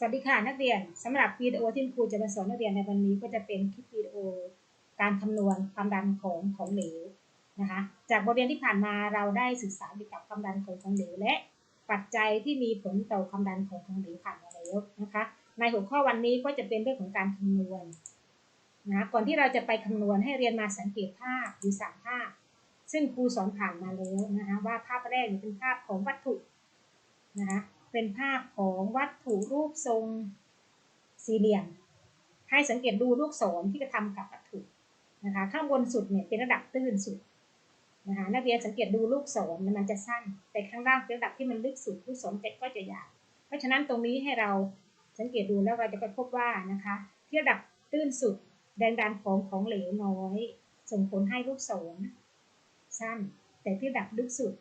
สวัสดีค่ะนักเรียนสำหรับวิดีโอที่ครูจะมาสอนนักเรียนในวันนี้ก็จะเป็นคลิปวิดีโอการคำนวณความดันของของเหลวนะคะจากบทเรียนที่ผ่านมาเราได้ศึกษาเกี่ยวกับความดันของของเหลวและปัจจัยที่มีผลต่อความดันของของเหลวผ่านมาแล้วนะคะในหัวข้อวันนี้ก็จะเป็นเรื่องของการคำนวณนะก่อนที่เราจะไปคำนวณให้เรียนมาสังเกตภาพหรือสามภาพซึ่งครูสอนผ่านมาแล้วนะคะว่าภาพแรกเป็นภาพของวัตถุนะคะ เป็นภาพของวัตถุรูปทรงสี่เหลี่ยม ให้สังเกตดูลูกศรที่กระทำกับวัตถุนะคะข้างบนสุดเนี่ยเป็นระดับตื้นสุดนะคะนักเรียนสังเกตดูลูกศรมันจะสั้น แต่ข้างล่างเป็นระดับที่มันลึกสุดลูกศรก็จะยาวเพราะฉะนั้นตรงนี้ให้เราสังเกตดูแล้วเราจะไปพบว่านะคะที่ระดับตื้นสุดแรงดันของของเหลวน้อย ส่งผลให้ลูกศรสั้น แต่ที่ระดับลึกสุด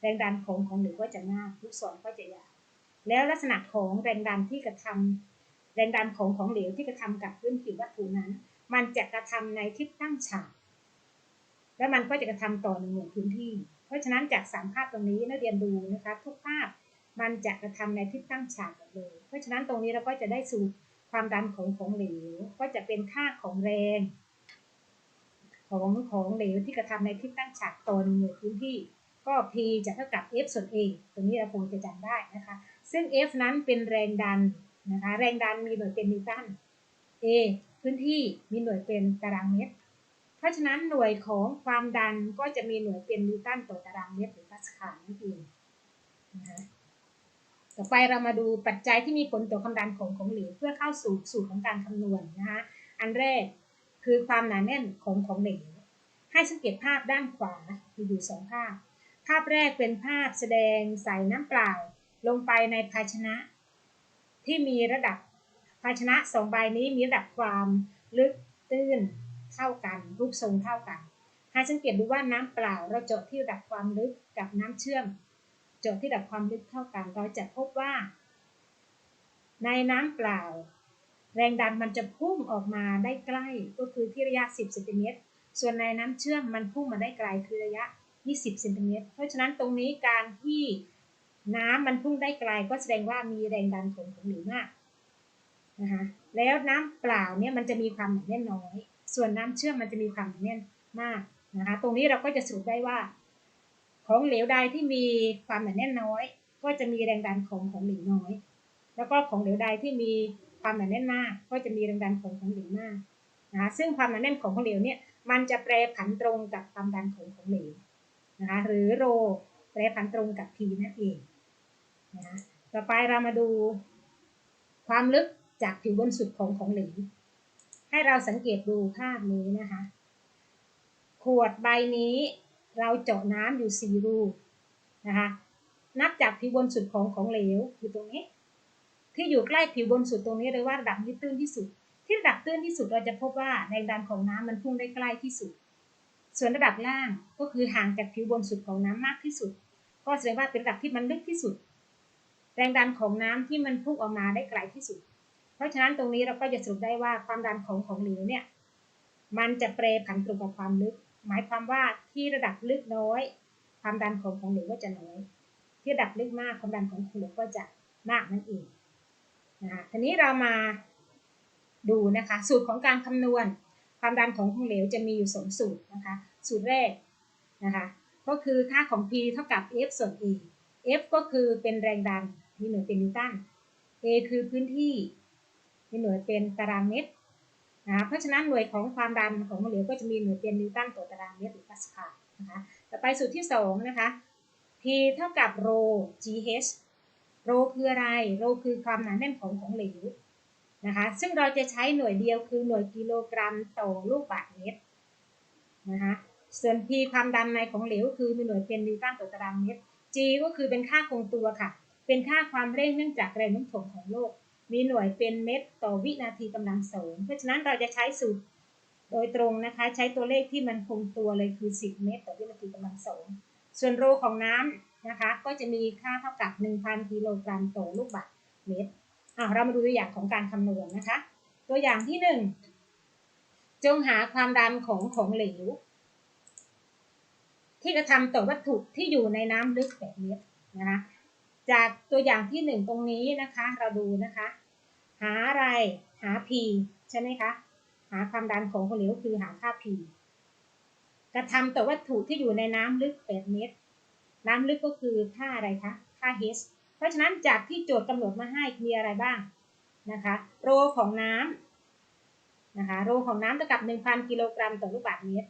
แรงดันของของเหลวก็จะมากลูกศรก็จะยาว แล้วลักษณะของแรงดันที่กระทำแรงดันของของเหลวที่กระทำกับพื้นผิววัตถุนั้น มันจะกระทำในทิศตั้งฉาก และมันก็จะกระทำต่อหนึ่งหน่วยพื้นที่ เพราะฉะนั้นจากสามภาพตรงนี้นักเรียนดูนะคะทุกภาพมันจะกระทำในทิศตั้งฉากหมดเลย เพราะฉะนั้นตรงนี้เราก็จะได้สูตรความดันของของเหลว ก็จะเป็นค่าของแรง ของของเหลวที่กระทำในทิศตั้งฉากต่อหนึ่งหน่วยพื้นที่ ก็ P จะเท่ากับ F ส่วน A ตรงนี้เราคงจะจำได้นะคะ ซึ่ง F นั้นเป็นแรงดันนะคะ แรงดันมีหน่วยเป็นนิวตัน A พื้นที่มีหน่วยเป็นตารางเมตร เพราะฉะนั้นหน่วยของความดันก็จะมีหน่วยเป็นนิวตันต่อตารางเมตรหรือพาสคาลนั่นเองนะคะต่อไปเรามาดูปัจจัยที่มีผลต่อความดันของของเหลวเพื่อเข้าสู่สูตรของการคำนวณนะคะ อันแรกคือความหนาแน่นของของเหลว ให้สังเกตภาพด้านขวามีอยู่สองภาพ ภาพแรกเป็นภาพแสดงใส่น้ำเปล่า ลงไปในภาชนะ ที่มีระดับภาชนะสองใบนี้มีระดับความลึกตื้นเท่ากัน รูปทรงเท่ากัน ให้สังเกตดูว่าน้ำเปล่าเราเจาะที่ระดับความลึกกับน้ำเชื่อม เจาะที่ระดับความลึกเท่ากัน เราจะพบว่า ในน้ำเปล่า แรงดันมันจะพุ่งออกมาได้ใกล้ก็คือที่ระยะ 10เซนติเมตรส่วนในน้ำเชื่อมมันพุ่งมาได้ไกลคือระยะ 20เซนติเมตรเพราะฉะนั้นตรงนี้การที่ น้ำมันพุ่งได้ไกลก็แสดงว่ามีแรงดันของของเหลวมากนะคะแล้วน้ำเปล่าเนี่ยมันจะมีความหนาแน่นน้อย ส่วนน้ำเชื่อมมันจะมีความหนาแน่นมากนะคะตรงนี้เราก็จะสรุปได้ว่า ของเหลวใดที่มีความหนาแน่นน้อย ก็จะมีแรงดันของของเหลวน้อย แล้วก็ของเหลวใดที่มีความหนาแน่นมาก ก็จะมีแรงดันของของเหลวมากนะคะซึ่งความหนาแน่นของของเหลวเนี่ยมันจะแปรผันตรงกับความดันของของเหลวนะคะหรือโรแปรผันตรงกับ P นั่นเอง นะต่อไปเรามาดูความลึกจากผิวบนสุดของของเหลวให้เราสังเกตดูภาพนี้นะคะ ขวดใบนี้เราเจาะน้ำอยู่สี่รูนะคะนับจากผิวบนสุดของของเหลวอยู่ตรงนี้ ที่อยู่ใกล้ผิวบนสุดตรงนี้เรียกว่าระดับที่ตื้นที่สุด ที่ระดับตื้นที่สุดเราจะพบว่าแรงดันของน้ำมันพุ่งได้ใกล้ที่สุด ส่วนระดับล่างก็คือห่างจากผิวบนสุดของน้ำมากที่สุด ก็แสดงว่าเป็นระดับที่มันลึกที่สุด แรงดันของน้ำที่มันพุ่งออกมาได้ไกลที่สุด เพราะฉะนั้นตรงนี้เราก็จะสรุปได้ว่าความดันของของเหลวเนี่ยมันจะเปรผันตรงกับความลึก หมายความว่าที่ระดับลึกน้อย ความดันของของเหลวก็จะน้อย ที่ระดับลึกมากความดันของของเหลวก็จะมากนั่นเองนะคะทีนี้เรามาดูนะคะสูตรของการคำนวณ ความดันของของเหลวจะมีอยู่สองสูตรนะคะสูตรแรกนะคะก็คือค่าของ P เท่ากับ F ส่วน E F ก็คือเป็นแรงดัน มีหน่วยเป็นนิวตัน A คือพื้นที่มีหน่วยเป็นตารางเมตรนะเพราะฉะนั้นหน่วยของความดันของเหลวก็จะมีหน่วยเป็นนิวตันต่อตารางเมตรหรือปาสคาลนะคะต่อไปสูตรที่2นะคะ P เท่ากับ rho GH rho คืออะไร rho คือความหนาแน่นของของเหลวนะคะซึ่งเราจะใช้หน่วยเดียวคือหน่วยกิโลกรัมต่อลูกบาศก์เมตรนะคะส่วน P ความดันในของเหลวคือมีหน่วยเป็นนิวตันต่อตารางเมตร G ก็คือเป็นค่าคงตัวค่ะ เป็นค่าความเร่งเนื่องจากแรงโน้มถ่วงของโลก มีหน่วยเป็นเมตรต่อวินาทีกำลังสองเพราะฉะนั้นเราจะใช้สูตรโดยตรงนะคะ ใช้ตัวเลขที่มันคงตัวเลยคือ 10 เมตร ต่อวินาทีกำลังสองส่วนโรของน้ำนะคะ ก็จะมีค่าเท่ากับ 1,000กิโลกรัมต่อลูกบาศก์เมตรอะเรามาดูตัวอย่างของการคำนวณนะคะ ตัวอย่างที่ 1 จงหาความดันของของเหลว ที่กระทำต่อวัตถุที่อยู่ในน้ำลึก8เมตรนะคะ จากตัวอย่างที่ 1 ตรงนี้นะคะ เราดูนะคะ หาอะไรหา P ใช่ไหมคะ หาความดันของของเหลวคือหาค่า P กระทำต่อวัตถุที่อยู่ในน้ำลึก8เมตร น้ำลึกก็คือค่าอะไรคะค่า H เพราะฉะนั้นจากที่โจทย์กำหนดมาให้มีอะไรบ้างนะคะโรของน้ำนะคะโรของน้ำเท่ากับ 1,000 กิโลกรัมต่อลูกบาศก์เมตร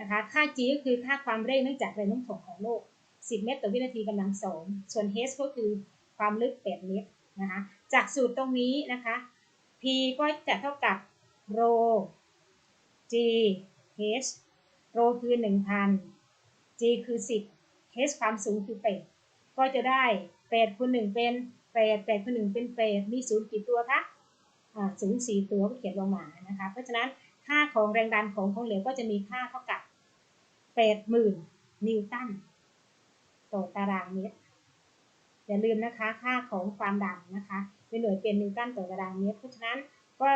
นะคะค่า G ก็คือค่าความเร่งเนื่องจากแรงโน้มถ่วงของโลก 10 เมตรต่อวินาทีกำลังสองส่วน H ก็คือความลึก 8 เมตรนะคะจากสูตรตรงนี้นะคะ P ก็จะเท่ากับ ρ G H ρ คือ 1,000 G คือ 10 H ความสูงคือ 8 ก็จะได้ 8คูณ1เป็น 8 8คูณ1เป็น 8 มีศูนย์กี่ตัวคะศูนย์สี่ตัวก็เขียนลงมานะคะ เพราะฉะนั้นค่าของแรงดันของของเหลวก็จะมีค่าเท่ากับ 80,000 นิวตัน ต่อตารางเมตร อย่าลืมนะคะค่าของความดันนะคะเป็นหน่วยเป็นนิวตันต่อตารางเมตร เพราะฉะนั้นก็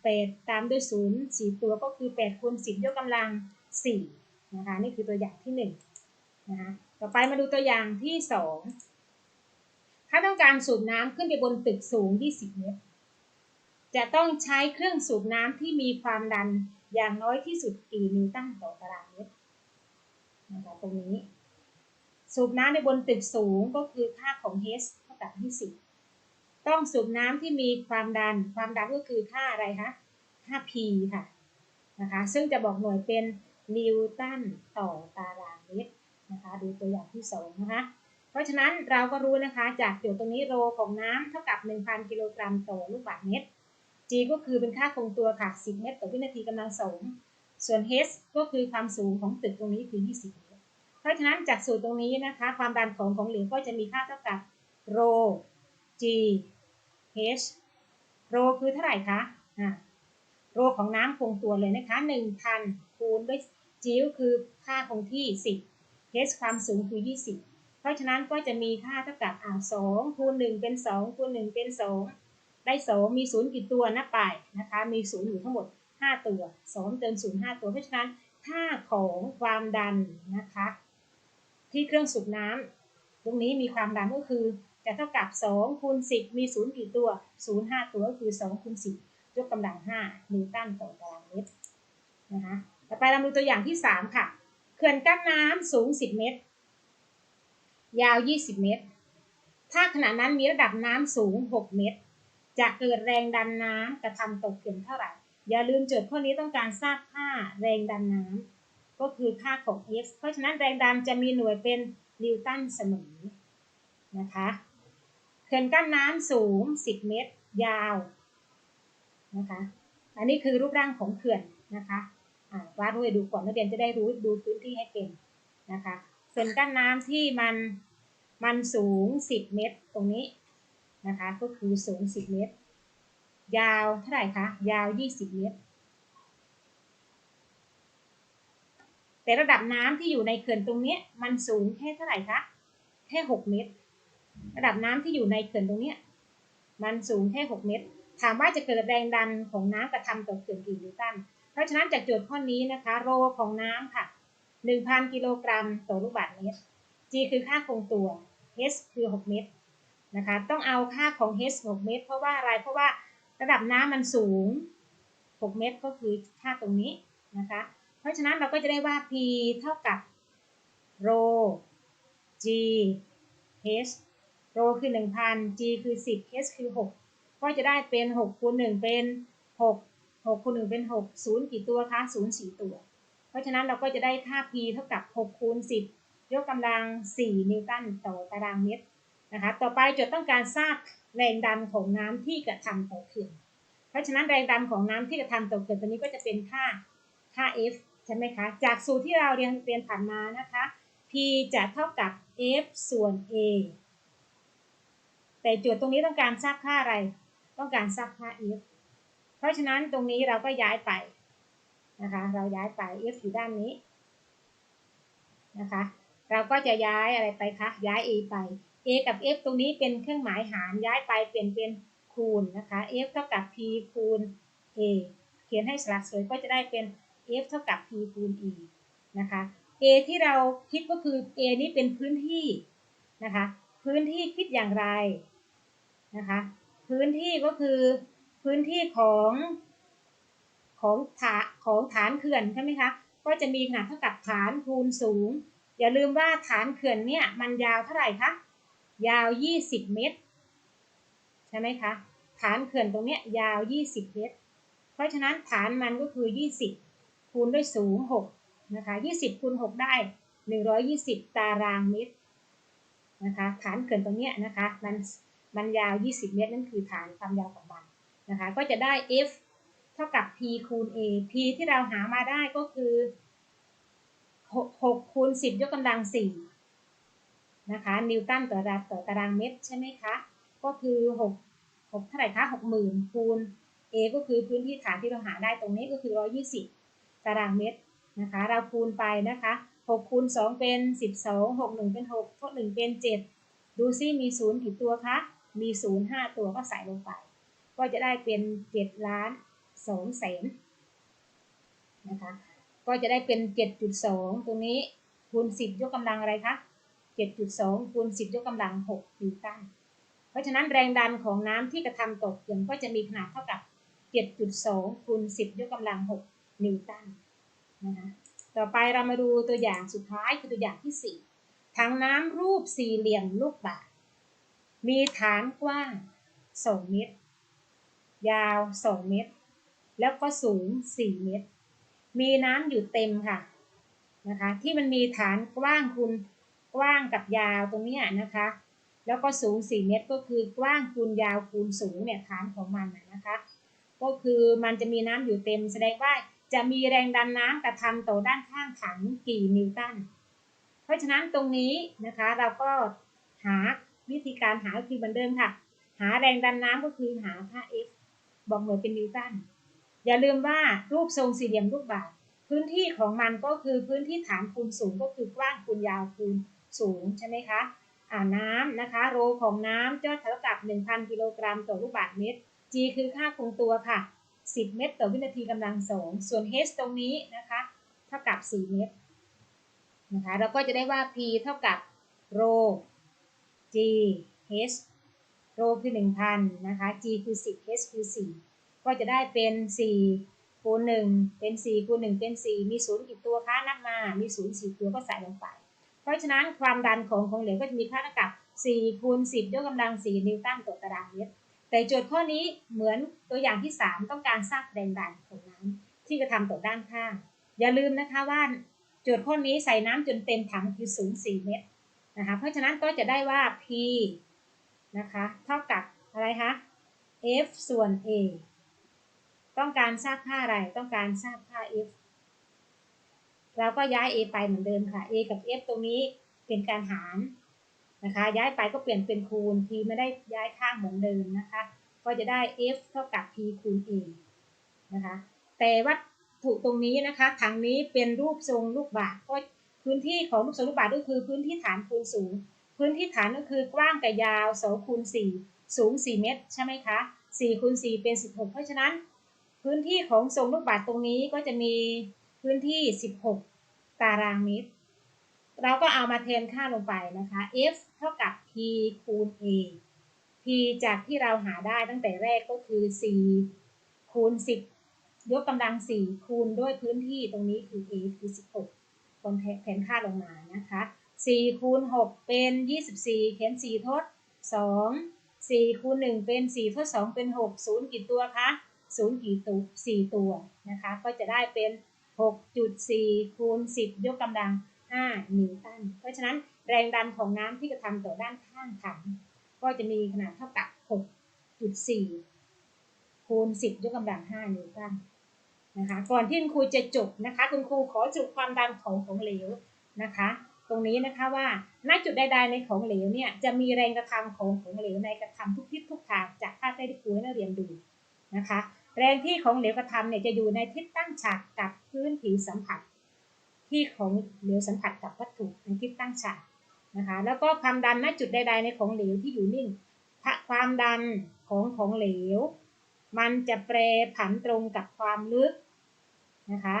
8ตามด้วยศูนย์สี่ตัวก็คือ8คูณ10ยกกำลัง4นะคะนี่คือตัวอย่างที่1นะคะต่อไปมาดูตัวอย่างที่2ถ้าต้องการสูบน้ำขึ้นไปบนตึกสูง 20 เมตร จะต้องใช้เครื่องสูบน้ำที่มีความดันอย่างน้อยที่สุดกี่นิวตันต่อตารางเมตรนะคะตรงนี้ สูบน้ำในบนตึกสูงก็คือค่าของ H เท่ากับ 20 ต้องสูบน้ำที่มีความดัน ความดันก็คือค่าอะไรคะ ค่า P ค่ะ นะคะ ซึ่งจะบอกหน่วยเป็นนิวตันต่อตารางเมตรนะคะ ดูตัวอย่างที่2นะคะ เพราะฉะนั้นเราก็รู้นะคะ จากโจทย์ตรงนี้โรของน้ำเท่ากับ 1,000 กิโลกรัมต่อลูกบาศก์เมตร G ก็คือเป็นค่าคงตัวค่ะ 10 เมตรต่อวินาทีกำลังสองส่วน H ก็คือความสูงของตึกตรงนี้คือ 20 เพราะฉะนั้นจากสูตรตรงนี้นะคะ ความดันของของเหลวก็จะมีค่าเท่ากับ rho g h rho คือเท่าไหร่คะอ่าโรของน้ำคงตัวเลยนะคะ 1,000 คูณด้วย g คือค่าคงที่ 10 h ความสูงคือ 20 เพราะฉะนั้นก็จะมีค่าเท่ากับอ่า2คูณ1เป็น 2 คูณ1เป็น 2 ได้ 2 มี 0 กี่ตัวนะป่ายนะคะ มี 0 อยู่ทั้งหมด 5 ตัว 2 เติม 0 5 ตัว เพราะฉะนั้นค่าของความดันนะคะ ที่เครื่องสูบน้ำตรงนี้มีความดันก็คือ จะเท่ากับ2คูณ10 มี 0 กี่ตัว 0 5 ตัวก็คือ2คูณ10ยกกำลัง5นิวตันต่อตารางเมตรนะคะต่อไปเราดูตัวอย่างที่ 3 ค่ะเขื่อนกั้นน้ำสูง 10 เมตร ยาว 20 เมตร ถ้าขณะนั้นมีระดับน้ำสูง 6 เมตร จะเกิดแรงดันน้ำกระทำตกเขื่อนเท่าไหร่ อย่าลืมโจทย์ข้อนี้ต้องการทราบค่าแรงดันน้ำ ก็คือค่าของ F เพราะฉะนั้นแรงดันจะมีหน่วยเป็นนิวตันเสมอนะคะเขื่อนกั้นน้ำสูง 10 เมตร ยาวนะคะอันนี้คือรูปร่างของเขื่อนนะคะวาดรูปให้ดูก่อนนักเรียนจะได้รู้ดูพื้นที่ให้เป็นนะคะเขื่อนกั้นน้ำที่มันมันสูง 10 เมตรตรงนี้นะคะก็คือสูง 10 เมตร ยาวเท่าไหร่คะยาว 20 เมตร แต่ระดับน้ำที่อยู่ในเขื่อนตรงนี้มันสูงแค่เท่าไหร่คะแค่6เมตร ระดับน้ำที่อยู่ในเขื่อนตรงนี้มันสูงแค่6เมตร ถามว่าจะเกิดแรงดันของน้ำกระทำต่อเขื่อนกี่นิวตันเพราะฉะนั้นจากโจทย์ข้อนี้นะคะโรของน้ำค่ะ1,000กิโลกรัมต่อลูกบาศก์เมตร G คือค่าคงตัว H คือ 6 เมตรนะคะต้องเอาค่าของ H 6 เมตร เพราะว่าอะไรเพราะว่าระดับน้ำมันสูง 6 เมตรก็คือค่าตรงนี้นะคะ เพราะฉะนั้นเราก็จะได้ว่า P เท่ากับ ρ G H ρ คือ 1,000 G คือ 10 H คือ 6 ก็จะได้เป็น6คูณ1เป็น 6 6คูณ1เป็น 6 0 กี่ตัวคะ0 4 ตัว เพราะฉะนั้นเราก็จะได้ค่า P เท่ากับ6คูณ10 ยกกำลัง 4 นิวตันต่อตารางเมตรนะคะต่อไปจทย์ต้องการทราบแรงดันของน้ำที่กระทำต่อเขื่อนเพราะฉะนั้นแรงดันของน้ำที่กระทำต่อเขื่อนตัวนี้ก็จะเป็นค่าค่า F ช่ไหมคะจากสูตรที่เราเรียนเรียนผ่านมานะคะ P จะเท่ากับ F ส่วน A แต่โจทย์ตรงนี้ต้องการทราบค่าอะไร ต้องการทราบค่า F เพราะฉะนั้นตรงนี้เราก็ย้ายไปนะคะเราย้ายไป F อยู่ด้านนี้นะคะเราก็จะย้ายอะไรไปคะย้าย A ไป A กับ F ตรงนี้เป็นเครื่องหมายหารย้ายไปเปลี่ยนเป็นคูณนะคะ F เท่ากับ P คูณ A เขียนให้สลักสวยก็จะได้เป็น F เท่ากับ P คูณ E นะคะ A ที่เราคิดก็คือ A นี้เป็นพื้นที่นะคะ พื้นที่คิดอย่างไรนะคะ พื้นที่ก็คือพื้นที่ของของฐานของฐานเขื่อนใช่ไหมคะ ก็จะมีขนาดเท่ากับฐานคูณสูง อย่าลืมว่าฐานเขื่อนเนี่ยมันยาวเท่าไหร่คะ ยาว 20 เมตร ใช่ไหมคะ ฐานเขื่อนตรงเนี้ยยาว 20 เมตร เพราะฉะนั้นฐานมันก็คือ 20 คูณด้วยสูง6นะคะ20คูณ6ได้ 120 ตารางเมตรนะคะฐานเขื่อนตรงเนี้ยนะคะมันมันยาว 20 เมตร นั่นคือฐานความยาวของมันนะคะก็จะได้ F เท่ากับ P คูณ A P ที่เราหามาได้ก็คือ6คูณ10 ยกกำลัง4นะคะนิวตันต่อตารางต่อตารางเมตรใช่ไหมคะ ก็คือ 6 6 เท่าไหร่คะ 60,000 คูณ A ก็คือพื้นที่ฐานที่เราหาได้ตรงนี้ก็คือ 120 ตารางเมตรนะคะ เราคูณไปนะคะ6คูณ2เป็น 12 6 1 เป็น6ทด1เป็น 7 ดูซิมี 0กี่ตัวคะมี 0 5 ตัวก็ใส่ลงไป ก็จะได้เป็น 7 ล้าน2แสนนะคะก็จะได้เป็น 7.2 ตรงนี้คูณ 10 ยกกำลังอะไรคะ7.2คูณ10 ยกกำลัง 6 นิวตัน เพราะฉะนั้นแรงดันของน้ำที่กระทำตกเขื่อนก็จะมีขนาดเท่ากับ 7.2คูณ10 ยกกำลัง 6 นิวตันนะคะต่อไปเรามาดูตัวอย่างสุดท้ายคือตัวอย่างที่ 4 ถังน้ำรูปสี่เหลี่ยมลูกบาศก์มีฐานกว้าง 2 เมตร ยาว 2 เมตร แล้วก็สูง 4 เมตร มีน้ำอยู่เต็มค่ะนะคะ ที่มันมีฐานกว้างคูณกว้างกับยาวตรงนี้นะคะ แล้วก็สูง 4 เมตรก็คือกว้างคูณยาวคูณสูงเนี่ยฐานของมันนะคะ ก็คือมันจะมีน้ำอยู่เต็มแสดงว่า จะมีแรงดันน้ำกระทำต่อด้านข้างถังกี่นิวตัน เพราะฉะนั้นตรงนี้นะคะเราก็หาวิธีการหาคือเหมือนเดิมค่ะ หาแรงดันน้ำก็คือหาค่า F บอกหน่วยเป็นนิวตัน อย่าลืมว่ารูปทรงสี่เหลี่ยมลูกบาศก์พื้นที่ของมันก็คือพื้นที่ฐานคูณสูงก็คือกว้างคูณยาวคูณสูงใช่ไหมคะอ่าน้ำนะคะ โรของน้ำจะเท่ากับ 1,000 กิโลกรัมต่อลูกบาศก์เมตร G คือค่าคงตัวค่ะ 10 เมตรต่อวินาทีกำลังสองส่วน H ตรงนี้นะคะเท่ากับ 4 เมตรนะคะเราก็จะได้ว่า P เท่ากับโร G H โรคือ 1,000 นะคะ G คือ 10 H คือ 4 ก็จะได้เป็น 4 คูณ 1 เป็น 4 คูณ 1 เป็น 4 มี 0 กี่ตัวคะนับมา มี 0 4 ตัวก็ใส่ลงไป เพราะฉะนั้นความดันของของเหลวก็จะมีค่าเท่ากับ 4 คูณ 10 ยกกำลัง 4 นิวตันต่อตารางเมตร แต่โจทย์ข้อนี้เหมือนตัวอย่างที่ 3 ต้องการทราบแรงดันของน้ำที่กระทำต่อด้านข้าง อย่าลืมนะคะว่าโจทย์ข้อนี้ใส่น้ำจนเต็มถังคือสูง4เมตรนะคะเพราะฉะนั้นก็จะได้ว่า P นะคะเท่ากับอะไรคะ F ส่วน A ต้องการทราบค่าอะไรต้องการทราบค่า F เราก็ย้าย A ไปเหมือนเดิมค่ะ A กับ F ตรงนี้เป็นการหาร นะคะ ย้ายไปก็เปลี่ยนเป็นคูณ P ไม่ได้ย้ายข้างเหมือนเดิมนะคะ ก็จะได้ F เท่ากับ P คูณ A นะคะ แต่วัตถุตรงนี้นะคะถังนี้เป็นรูปทรงลูกบาศก์ก็พื้นที่ของรูปทรงลูกบาศก์ก็คือพื้นที่ฐานคูณสูง พื้นที่ฐานก็คือกว้างกับยาว2คูณ4สูง 4 เมตร ใช่ไหมคะ4คูณ4เป็น 16 เพราะฉะนั้น พื้นที่ของทรงลูกบาศก์ตรงนี้ก็จะมีพื้นที่ 16 ตารางเมตร เราก็เอามาแทนค่าลงไปนะคะ F เท่ากับ P คูณ A P จากที่เราหาได้ตั้งแต่แรกก็คือ 4 คูณ 10 ยกกำลัง 4 คูณด้วยพื้นที่ตรงนี้คือ A คือ 16คนแทนค่าลงมานะคะ 4 คูณ 6 เป็น 24 เขียน 4 ทด 2 4คูณ1เป็น 4 ทด 2 เป็น 6 0 กี่ตัวคะ0กี่ตัว4ตัวนะคะ ก็จะได้เป็น 6.4 คูณ 10 ยกกำลัง 5 นิวตัน เพราะฉะนั้นแรงดันของน้ำที่กระทำต่อด้านข้างถัง ก็จะมีขนาดเท่ากับ 6.4 คูณ 10 ยกกำลัง 5 นิวตันนะคะ ก่อนที่คุณครูจะจบนะคะ คุณครูขอจุดความดันของของเหลวนะคะ ตรงนี้นะคะว่าณจุดใดๆในของเหลวเนี่ยจะมีแรงกระทำของของเหลวในกระทำทุกทิศทุกทางจากภาพที่ครูให้นักเรียนดูนะคะ แรงที่ของเหลวกระทำเนี่ยจะอยู่ในทิศตั้งฉากกับพื้นผิวสัมผัส ที่ของเหลวสัมผัสกับวัตถุในทิศตั้งฉากนะคะ แล้วก็ความดันณจุดใดๆในของเหลวที่อยู่นิ่งความดันของของเหลว มันจะแปรผันตรงกับความลึกนะคะ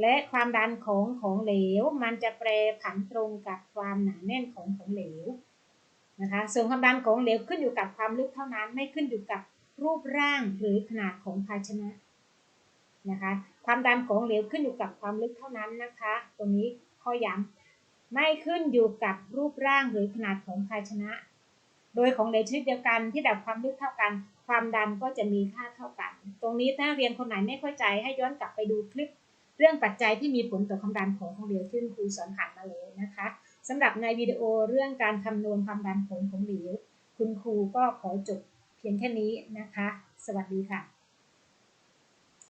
และความดันของของเหลว มันจะแปรผันตรงกับความหนาแน่นของของเหลวนะคะส่วนความดันของเหลวขึ้นอยู่กับความลึกเท่านั้นไม่ขึ้นอยู่กับรูปร่างหรือขนาดของภาชนะ นะคะความดันของเหลวขึ้นอยู่กับความลึกเท่านั้นนะคะ ตรงนี้ข้อย้ำไม่ขึ้นอยู่กับรูปร่างหรือขนาดของภาชนะ โดยของเหลวชนิดเดียวกันที่ดับความลึกเท่ากัน ความดันก็จะมีค่าเท่ากัน ตรงนี้ถ้าเรียนคนไหนไม่เข้าใจให้ย้อนกลับไปดูคลิป เรื่องปัจจัยที่มีผลต่อความดันของของเหลวที่คุณครูสอนผ่านมาแล้วนะคะสำหรับในวิดีโอเรื่องการคำนวณความดันผงของเหลวคุณครูก็ขอจบเพียงแค่นี้นะคะ สวัสดีค่ะ